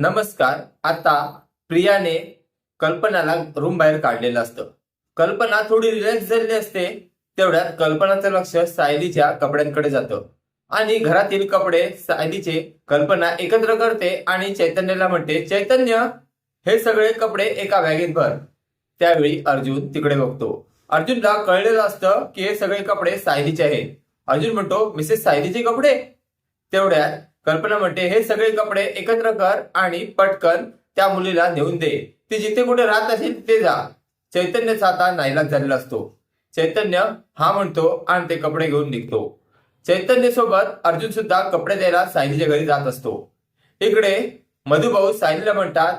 नमस्कार आता प्रियाने कल्पनाला रूम बाहेर काढलेलं असतं. कल्पना थोडी रिलॅक्स झालेली असते तेवढ्यात कल्पनाचं लक्ष सायलीच्या कपड्यांकडे जातं. आणि घरातील कपडे सायलीचे कल्पना एकत्र करते आणि चैतन्याला म्हणते चैतन्य हे सगळे कपडे एका बॅगेत भर. त्यावेळी अर्जुन तिकडे बघतो. अर्जुनला कळलेलं असतं की हे सगळे कपडे सायलीचे आहेत. अर्जुन म्हणतो मिसेस सायलीचे कपडे? तेवढ्यात कल्पना म्हणते हे सगळे कपडे एकत्र कर आणि पटकन त्या मुलीला नेऊन दे. ती जिथे कुठे राहत असेल तिथे जा. चैतन्यचा आता नाईलाज झालेला असतो. चैतन्य हा म्हणतो आणि ते कपडे घेऊन निघतो. चैतन्य सोबत अर्जुन सुद्धा कपडे द्यायला सायलीच्या घरी जात असतो. इकडे मधुभाऊ सायलीला म्हणतात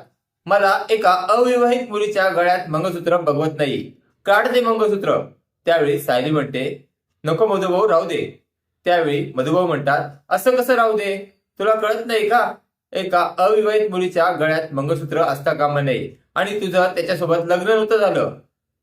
मला एका अविवाहित मुलीच्या गळ्यात मंगळसूत्र बघवत नाही. काढ दे मंगळसूत्र. त्यावेळी सायली म्हणते नको मधुभाऊ राहू दे. त्यावेळी मधुभाऊ म्हणतात असं कसं राहू दे? तुला कळत नाही का? एका अविवाहित मुलीच्या गळ्यात मंगळसूत्र असता कामा नये आणि तुझं त्याच्यासोबत लग्न नव्हतं झालं.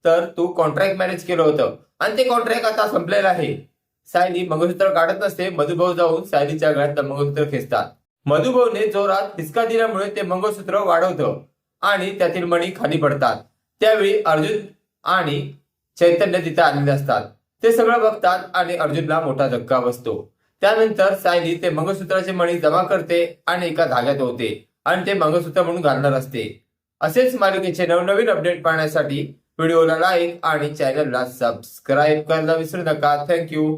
तर तू कॉन्ट्रॅक्ट मॅरेज केलं होतं. आणि ते कॉन्ट्रॅक्ट आता संपलेलं आहे. सायली मंगळसूत्र काढत नसते मधुभाऊ जाऊन सायलीच्या गळ्यात मंगळसूत्र खेचतात. मधुभाऊने जोरात हिसका दिल्यामुळे ते मंगळसूत्र वाढवतं आणि त्यातील मणी खाली पडतात. त्यावेळी अर्जुन आणि चैतन्य तिथे आलेले असतात. ते सगळं बघतात आणि अर्जुनला मोठा धक्का बसतो. त्यानंतर सायली ते मंगळसूत्राचे मणी जमा करते आणि एका धाग्यात होते आणि ते मंगळसूत्र म्हणून घालणार असते. असेच मालिकेचे नवनवीन अपडेट पाहण्यासाठी व्हिडिओला लाईक आणि चॅनलला सबस्क्राईब करायला विसरू नका. थँक्यू.